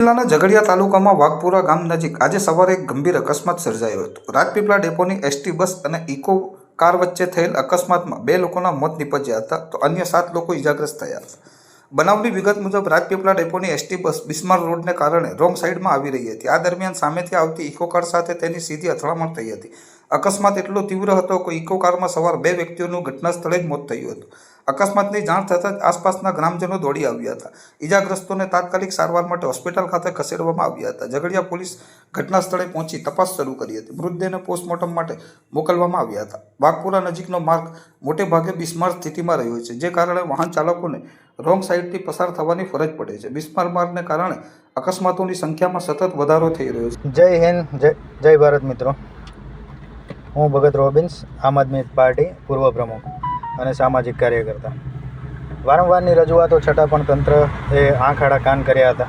જિલ્લાના ઝઘડિયા તાલુકામાં વાઘપુરા ગામ નજીક આજે સવારે એક ગંભીર અકસ્માત સર્જાયો હતો. રાજપીપળા ડેપોની એસટી બસ અને ઇકો કાર વચ્ચે થયેલ અકસ્માતમાં બે લોકોના મોત નીપજ્યા હતા તો અન્ય સાત લોકો ઇજાગ્રસ્ત થયા હતા. બનાવની વિગત મુજબ રાજપીપળા ડેપોની એસટી બસ બિસ્માર રોડને કારણે રોંગ સાઈડમાં આવી રહી હતી. આ દરમિયાન સામેથી આવતી ઇકો કાર સાથે તેની સીધી અથડામણ થઈ હતી. અકસ્માત એટલો તીવ્ર હતો કે ઇકો કારમાં સવાર બે વ્યક્તિઓનું ઘટના સ્થળે જ મોત થયું હતું. અકસ્માતની જાણ થતાં જ આસપાસના ગ્રામજનો દોડી આવ્યા હતા. ઇજાગ્રસ્તોને તાત્કાલિક સારવાર માટે હોસ્પિટલ ખાતે ખસેડવામાં આવ્યા હતા. ઝઘડિયા પોલીસ ઘટના સ્થળે પહોંચી તપાસ શરૂ કરી હતી. મૃતદેહને પોસ્ટમોર્ટમ માટે મોકલવામાં આવ્યા હતા. વાઘપુરા નજીકનો માર્ગ મોટે ભાગે બિસ્માર સ્થિતિમાં રહ્યો છે, જે કારણે વાહન ચાલકોને રોંગ સાઈડથી પસાર થવાની ફરજ પડે છે. બિસ્માર માર્ગને કારણે અકસ્માતોની સંખ્યામાં સતત વધારો થઈ રહ્યો છે. જય હિન્દ, જય જય ભારત મિત્રો. હું ભગત રોબિન્સ, આમ આદમી પાર્ટી પૂર્વ પ્રમુખ અને સામાજિક કાર્યકર્તા. વારંવારની રજૂઆતો છતાં પણ તંત્ર એ આંખ આડા કાન કર્યા હતા.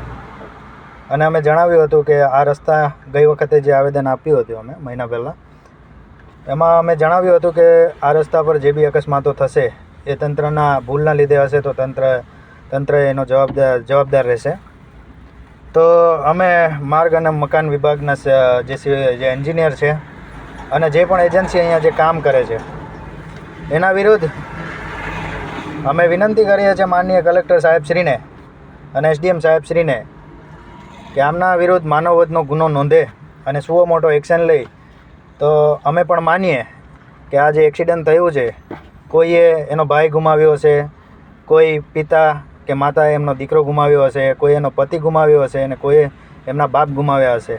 અને અમે જણાવ્યું હતું કે આ રસ્તા ગઈ વખતે જે આવેદન આપ્યું હતું અમે, મહિના પહેલાં, એમાં અમે જણાવ્યું હતું કે આ રસ્તા પર જે બી અકસ્માતો થશે એ તંત્રના ભૂલના લીધે હશે તો તંત્ર તંત્ર એનો જવાબદાર જવાબદાર રહેશે. તો અમે માર્ગ અને મકાન વિભાગના જે જે એન્જિનિયર છે અને જે પણ એજન્સી અહીંયા જે કામ કરે છે, એના વિરુદ્ધ અમે વિનંતી કરીએ છીએ માનનીય કલેક્ટર સાહેબશ્રીને અને એસડીએમ સાહેબશ્રીને કે આમના વિરુદ્ધ માનવવધનો ગુનો નોંધે અને સુઓ મોટો એક્શન લઈ. તો અમે પણ માનીએ કે આ જે એક્સિડન્ટ થયું છે, કોઈએ એનો ભાઈ ગુમાવ્યો હશે, કોઈ પિતા કે માતાએ એમનો દીકરો ગુમાવ્યો હશે, કોઈ એનો પતિ ગુમાવ્યો હશે અને કોઈએ એમના બાપ ગુમાવ્યા હશે.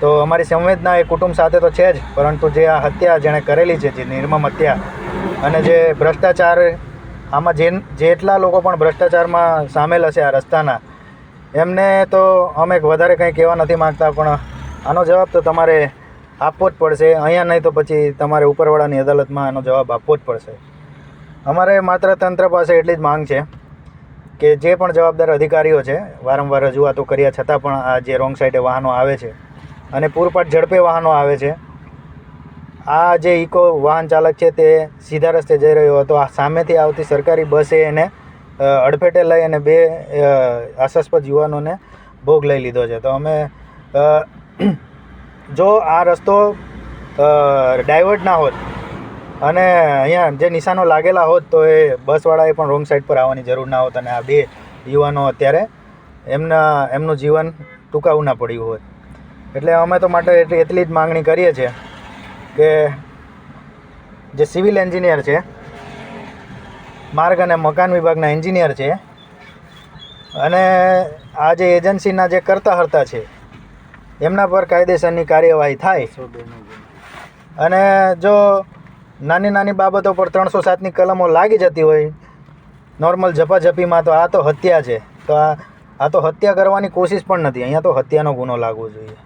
તો અમારી સંવેદના એ કુટુંબ સાથે તો છે જ, પરંતુ જે આ હત્યા જેણે કરેલી છે, જે નિર્મમ હત્યા, અને જે ભ્રષ્ટાચાર, આમાં જે જેટલા લોકો પણ ભ્રષ્ટાચારમાં સામેલ હશે આ રસ્તાના, એમને તો અમે વધારે કંઈ કહેવા નથી માગતા, પણ આનો જવાબ તો તમારે આપવો જ પડશે. અહીંયા નહીં તો પછી તમારે ઉપરવાળાની અદાલતમાં આનો જવાબ આપવો જ પડશે. અમારે માત્ર તંત્ર પાસે એટલી જ માંગ છે કે જે પણ જવાબદાર અધિકારીઓ છે, વારંવાર રજૂઆતો કર્યા છતાં પણ આ જે રોંગ સાઈડે વાહનો આવે છે અને પૂરપાટ ઝડપે વાહનો આવે છે. આ જે ઇકો વાહન ચાલક છે તે સીધા રસ્તે જઈ રહ્યો હતો. આ સામેથી આવતી સરકારી બસે એને અડફેટે લઈ અને બે આશાસ્પદ યુવાનોને ભોગ લઈ લીધો છે. તો અમે જો આ રસ્તો ડાયવર્ટ ના હોત અને અહીંયા જે નિશાનો લાગેલા હોત તો એ બસવાળાએ પણ રોંગ સાઈડ પર આવવાની જરૂર ના હોત અને આ બે યુવાનો અત્યારે એમના, એમનું જીવન ટૂંકાવું ના પડ્યું હોત. એટલે અમે તો માટે એટલી એટલી જ માગણી કરીએ છીએ કે જે સિવિલ એન્જિનિયર છે, માર્ગ અને મકાન વિભાગના એન્જિનિયર છે, અને આ જે એજન્સીના જે કરતા હરતા છે, એમના પર કાયદેસરની કાર્યવાહી થાય. અને જો નાની નાની બાબતો પર ત્રણસો સાતની કલમો લાગી જતી હોય, નોર્મલ ઝપાઝપીમાં તો આ તો હત્યા છે, તો આ આ તો હત્યા કરવાની કોશિશ પણ નથી, અહીંયા તો હત્યાનો ગુનો લાગવો જોઈએ.